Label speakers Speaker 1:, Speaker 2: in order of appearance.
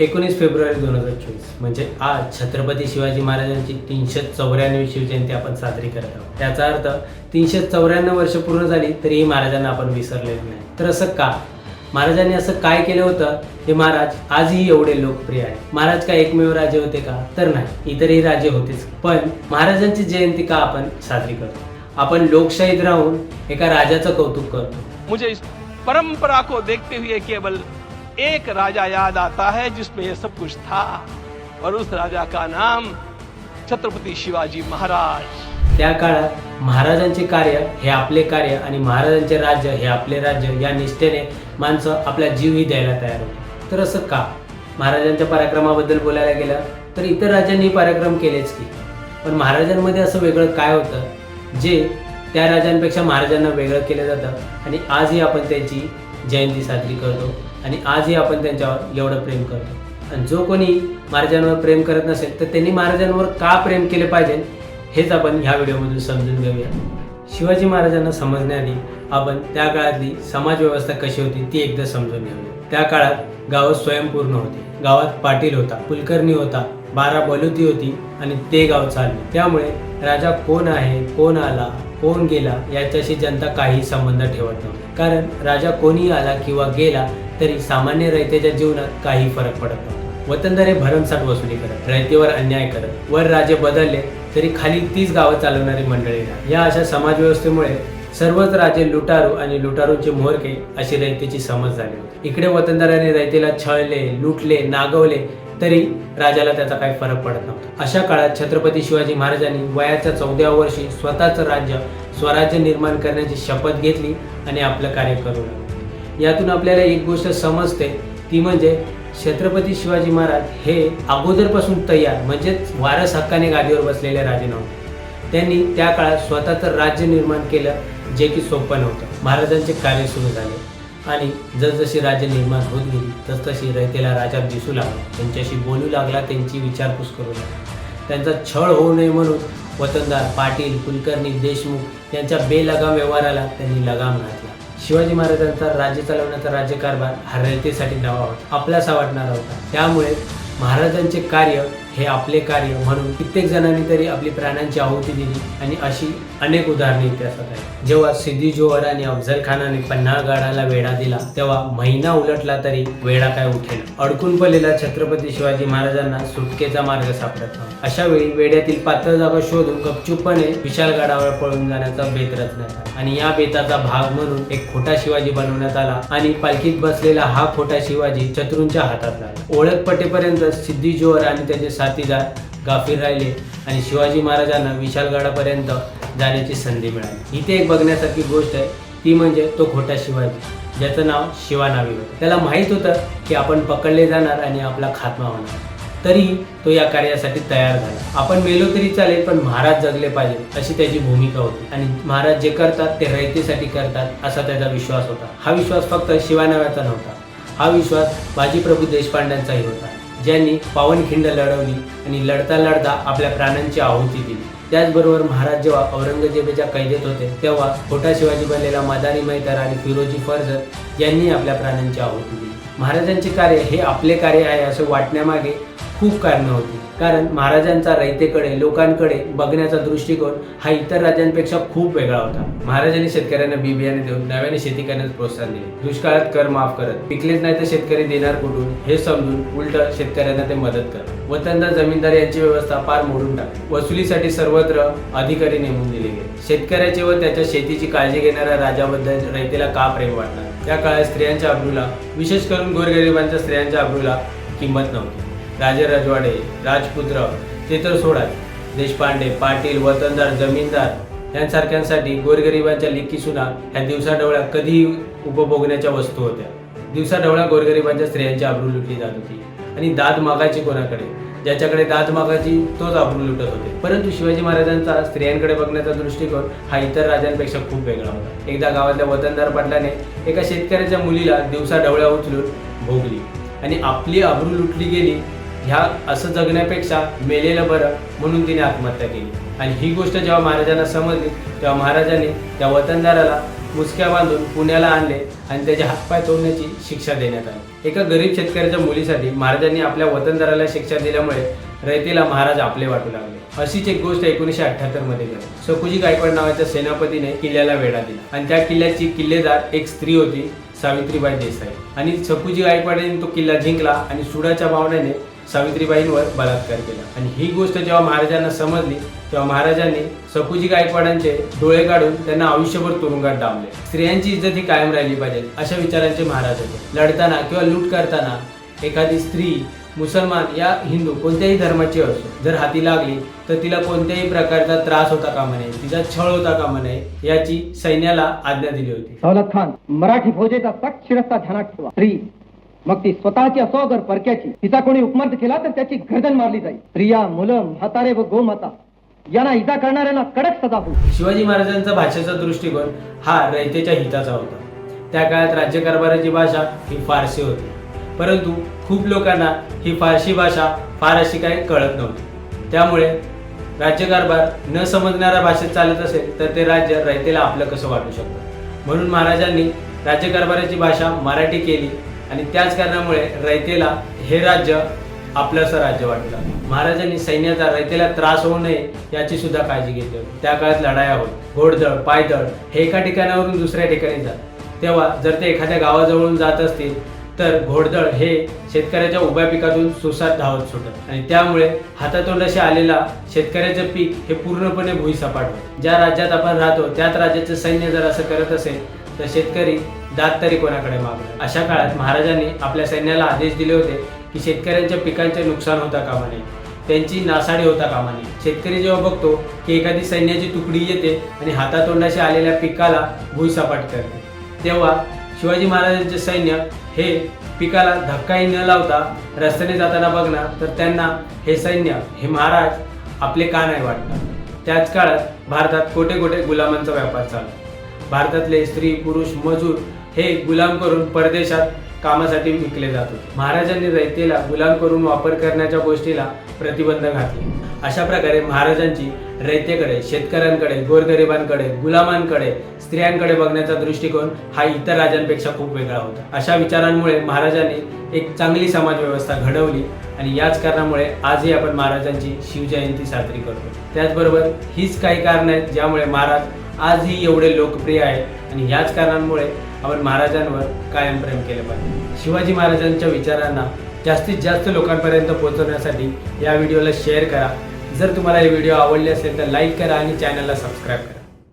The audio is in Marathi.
Speaker 1: एकोणीस फेब्रुवारी दोन हजार चोवीस. म्हणजे आज छत्रपती शिवाजी महाराजांची तीनशे चौऱ्याण्णवी शिवजयंती आपण साजरी करत आहोत. त्याचा अर्थ तीनशे चौऱ्याण्णव वर्ष पूर्ण झाली तरीही महाराजांना आपण विसरलेलो नाही. तर असं का? महाराजांनी असं काय केलं होतं? हे महाराज आजही एवढे लोकप्रिय आहे महाराज काय एकमेव राजे होते का? तर नाही. इतरही राजे होतेच. पण महाराजांची जयंती का आपण साजरी करतो? आपण लोकशाहीत राहून एका राजाचं कौतुक करतो.
Speaker 2: मुझे परंपरा को देखते हुए केवल एक राजा याद आता है जिसमें ये सब कुछ था। और उस राजा का नाम छत्रपति शिवाजी महाराज।
Speaker 1: त्या काळात महाराजांचे कार्य हे आपले कार्य आणि महाराजांचे राज्य हे आपले राज्य या निष्ठेने माणसं आपला जीवही द्यायला तयार होते. तर असं का? महाराजांच्या पराक्रमाबद्दल बोलायला गेलं तर इतर राजांनी पराक्रम केलेच की. पण महाराजांमध्ये असं वेगळं काय होतं? जे त्या राजांपेक्षा महाराजांना वेगळं केलं जातं आणि आजही आपण त्यांची जयंती साजरी करतो. आणि आजही आपण त्यांच्यावर एवढं प्रेम करतो. आणि जो कोणी महाराजांवर प्रेम करत नसेल तर त्यांनी महाराजांवर का प्रेम केले पाहिजे हेच आपण ह्या व्हिडिओमधून समजून घेऊया. शिवाजी महाराजांना समजण्याआधी आपण त्या काळातली समाज व्यवस्था कशी होती ती एकदा समजून घेऊया. त्या काळात गाव स्वयंपूर्ण होते. गावात पाटील होता कुलकर्णी होता बारा बलुती होती आणि ते गाव चालले. त्यामुळे राजा कोण आहे कोण आला कोण गेला याच्याशी जनता काही संबंध ठेवत नव्हती. कारण राजा कोणी आला किंवा गेला तरी सामान्य रयतेच्या जीवनात काही फरक पडत नव्हता. वतनदारे भरमसाठ वसुली करत रयतेवर अन्याय करत वर राजे बदलले तरी खाली तीच गावं चालवणारी मंडळी या अशा समाजव्यवस्थेमुळे सर्वच राजे लुटारू आणि लुटारूंचे मोहरके अशी रयतेची समज झाली होती. इकडे वतनदाराने रयतेला छळले लुटले नागवले तरी राजाला त्याचा काही फरक पडत नव्हता. अशा काळात छत्रपती शिवाजी महाराजांनी वयाच्या चौदाव्या वर्षी स्वतःचं राज्य स्वराज्य निर्माण करण्याची शपथ घेतली आणि आपलं कार्य करू लागलं. यातून आपल्याला एक गोष्ट समजते ती म्हणजे छत्रपती शिवाजी महाराज हे अगोदरपासून तयार म्हणजेच वारस हक्काने गादीवर बसलेले राजे नव्हते त्यांनी त्या काळात स्वतःचं राज्य निर्माण केलं जे की सोपं नव्हतं. महाराजांचे कार्य सुरू झाले आणि जसजशी राज्य निर्माण होत गेली तसतशी रयतेला राजा दिसू लागला. त्यांच्याशी बोलू लागला त्यांची विचारपूस करू लागला. त्यांचा छळ होऊ नये म्हणून वतनदार पाटील कुलकर्णी देशमुख यांच्या बेलगाम व्यवहाराला त्यांनी लगाम घातला. शिवाजी महाराजांचा राज्य चालवण्याचा राज्यकारभार हा रयतेसाठी नवा होता. आपलासा वाटणारा होता. त्यामुळे महाराजांचे कार्य हे आपले कार्य म्हणून कित्येक जणांनी तरी आपली प्राणांची आहुती दिली आणि अशी अनेक उदाहरणे इतिहासात आहेत. जेव्हा सिद्धी जोहर आणि अफजल खानाने पन्हाळगडाला वेढा दिला तेव्हा महिना उलटला तरी वेढा काय उठेल अडकून पडलेला छत्रपती शिवाजी महाराजांना सुटकेचा मार्ग सापडत नव्हता. अशा वेळी वेड्यातील पात्र जागा शोधून गपचूपपणे विशालगडावर पळून जाण्याचा बेत रचण्यात आला. आणि या बेताचा भाग म्हणून एक खोटा शिवाजी बनवण्यात आला आणि पालखीत बसलेला हा खोटा शिवाजी शत्रूंच्या हातात लागला. ओळख पटेपर्यंत सिद्धी जोहर आणि त्याचे साथीदार गाफीर राहिले आणि शिवाजी महाराजांना विशालगडापर्यंत जाण्याची संधी मिळाली. इथे एक बघण्यासारखी गोष्ट आहे ती म्हणजे तो खोटा शिवाजी ज्याचं नाव शिवानावी होतं. त्याला माहीत होतं की आपण पकडले जाणार आणि आपला खात्मा होणार. तरी तो या कार्यासाठी तयार झाला. आपण मेलो तरी चालेल पण महाराज जगले पाहिजे अशी त्याची भूमिका होती. आणि महाराज जे करतात ते रयतेसाठी करतात असा त्याचा विश्वास होता. हा विश्वास फक्त शिवानाव्याचा नव्हता. हा विश्वास बाजीप्रभू देशपांड्यांचाही होता. ज्यांनी पावनखिंड लढवली आणि लढता लढता आपल्या प्राणांची आहुती दिली. त्याचबरोबर महाराज जेव्हा औरंगजेबाच्या कैदेत होते तेव्हा खोटा शिवाजी बनलेला मदारी मैतर आणि फिरोजी फर्जत यांनी आपल्या प्राणांची आहुती दिली. महाराजांचे कार्य हे आपले कार्य आहे असं वाटण्यामागे खूप कारणं होती. कारण महाराजांचा रयतेकडे लोकांकडे बघण्याचा दृष्टिकोन हा इतर राज्यांपेक्षा खूप वेगळा होता. महाराजांनी शेतकऱ्यांना बी बियाणे देऊन नव्याने शेती करण्यास प्रोत्साहन दिले. दुष्काळात कर माफ करत. पिकलेच नाही तर शेतकरी देणार कुठून? हे समजून उलट शेतकऱ्यांना ते मदत करत. वतनदार जमीनदार यांची व्यवस्था फार मोडून टाकली. वसुलीसाठी सर्वत्र अधिकारी नेमून दिले गेले. शेतकऱ्याची व त्याच्या शेतीची काळजी घेणाऱ्या राजाबद्दल रयतेला का प्रेम वाटणार? त्या काळात स्त्रियांच्या अब्रूला विशेष करून गोरगरिबांच्या स्त्रियांच्या अब्रूला किंमत नव्हती. राजवाडे राजपुत्र ते तर सोडाच देशपांडे पाटील वतनदार जमीनदार यांसारख्यांसाठी गोरगरिबांच्या लेखी सुना ह्या दिवसाढवळ्या कधीही उपभोगण्याच्या वस्तू होत्या. दिवसाढवळ्या गोरगरिबांच्या स्त्रियांची आबरू लुटली जात होती आणि दाद मागायची कोणाकडे? ज्याच्याकडे दाद मागायची तोच आबरू लुटत होते. परंतु शिवाजी महाराजांचा स्त्रियांकडे बघण्याचा दृष्टिकोन हा इतर राजांपेक्षा खूप वेगळा होता. एकदा गावातल्या वतनदार पाटलाने एका शेतकऱ्याच्या मुलीला दिवसा डवळ्या उचलून भोगली आणि आपली आबरू लुटली गेली ह्या असं जगण्यापेक्षा मेलेलं बरं म्हणून तिने आत्महत्या केली. आणि ही गोष्ट जेव्हा महाराजांना समजली तेव्हा महाराजांनी त्या वतनदाराला मुसक्या बांधून पुण्याला आणले आणि त्याचे हातपाय तोडण्याची शिक्षा देण्यात आली. एका गरीब शेतकऱ्याच्या मुलीसाठी महाराजांनी आपल्या वतनदाराला शिक्षा दिल्यामुळे रयतेला महाराज आपले वाटू लागले. अशीच एक गोष्ट एकोणीसशे अठ्ठ्याहत्तरमध्ये घडली. सकुजी गायकवाड नावाच्या सेनापतीने किल्ल्याला वेढा दिला. आणि त्या किल्ल्याची किल्लेदार एक स्त्री होती सावित्रीबाई देसाई. आणि सकुजी गायकवाडांनी तो किल्ला जिंकला आणि सुडाच्या भावनेने सावित्रीबाईंवर बलात्कार केला. आणि ही गोष्ट जेव्हा महाराजांना समजली तेव्हा महाराजांनी सकुजी गायकवाडांचे डोळे काढून त्यांना आयुष्यभर तुरुंगात डांबले. स्त्रियांची इज्जत ही कायम राहिली पाहिजे अशा विचारांचे महाराज होते. लढताना किंवा लूट करताना एखादी स्त्री मुसलमान या हिंदू कोणत्याही धर्माची असो जर हाती लागली तर तिला कोणत्याही प्रकारचा त्रास होता कामा नये तिचा छळ होता कामा नये याची सैन्याला आज्ञा दिली होती.
Speaker 3: दौलत खान मराठी फौजेचा ध्यानात ठेवा. स्त्री मग ती स्वतःची असो अगर परक्याची. तिचा कोणी उपमर्द केला तर त्याची गर्दन मारली जाईल. स्त्रिया मुलं म्हातारे व गोमाता. यांना इजा करणाऱ्यांना कडक सजा होईल.
Speaker 1: शिवाजी महाराजांचा भाषेचा दृष्टिकोन हा रयतेच्या हिताचा होता. त्या काळात राज्यकारभाराची भाषा ही फारसी होती. परंतु खूप लोकांना ही फारसी भाषा फार अशी काही कळत नव्हती. त्यामुळे राज्यकारभार न समजणाऱ्या भाषेत चालत असेल तर ते राज्य रयतेला आपलं कसं वाटू शकतं? म्हणून महाराजांनी राज्यकारभाराची भाषा मराठी केली. आणि त्याच कारणामुळे रयतेला हे राज्य आपलंसं राज्य वाटलं. महाराजांनी सैन्याचा रयतेला त्रास होऊ नये याची सुद्धा काळजी घेतली होती. त्या काळात लढाया होत घोडदळ पायदळ हे एका ठिकाणावरून दुसऱ्या ठिकाणी जात. तेव्हा जर ते एखाद्या गावाजवळून जात असतील तर घोडदळ हे शेतकऱ्याच्या उभ्या पिकातून सुसाट धावत सुटत. आणि त्यामुळे हातातोंडाशी आलेला शेतकऱ्याचं पीक हे पूर्णपणे भुईसपाट होत. ज्या राज्यात आपण राहतो त्याच राज्याचं सैन्य जर असं करत असेल तर शेतकरी दात तरी कोणाकडे मागणार? अशा काळात महाराजांनी आपल्या सैन्याला आदेश दिले होते की शेतकऱ्यांच्या पिकांचे नुकसान होता कामा नये. त्यांची नासाडी होता कामा नये. शेतकरी जेव्हा बघतो की एखादी सैन्याची तुकडी येते आणि हातातोंडाशी आलेल्या पिकाला भुईसपाट करते तेव्हा शिवाजी महाराजांचे सैन्य हे पिकाला धक्काही न लावता रस्त्याने जाताना बघणार तर त्यांना हे सैन्य हे महाराज आपले का नाही वाटणार? त्याच काळात भारतात कोटे कोठे गुलामांचा व्यापार चालला भारतातले स्त्री पुरुष मजूर हे गुलाम करून परदेशात कामासाठी विकले जात होते. महाराजांनी रयतेला गुलाम करून वापर करण्याच्या गोष्टीला प्रतिबंध घातले. अशा प्रकारे महाराजांची रयतेकडे शेतकऱ्यांकडे गोरगरिबांकडे गुलामांकडे स्त्रियांकडे बघण्याचा दृष्टिकोन हा इतर राजांपेक्षा खूप वेगळा होता. अशा विचारांमुळे महाराजांनी एक चांगली समाज व्यवस्था घडवली आणि याच कारणामुळे आजही आपण महाराजांची शिवजयंती साजरी करतो. त्याचबरोबर हीच काही कारणं आहेत ज्यामुळे महाराज आजही एवढे लोकप्रिय आहेत आणि याच कारणांमुळे आपण महाराजांवर कायम प्रेम केले पाहिजे. शिवाजी महाराजांच्या विचारांना जास्तीत जास्त लोकांपर्यंत पोहोचवण्यासाठी या व्हिडिओला शेअर करा. जर तुम्हाला हे व्हिडिओ आवडले असेल तर लाईक करा आणि चॅनलला सबस्क्राईब करा.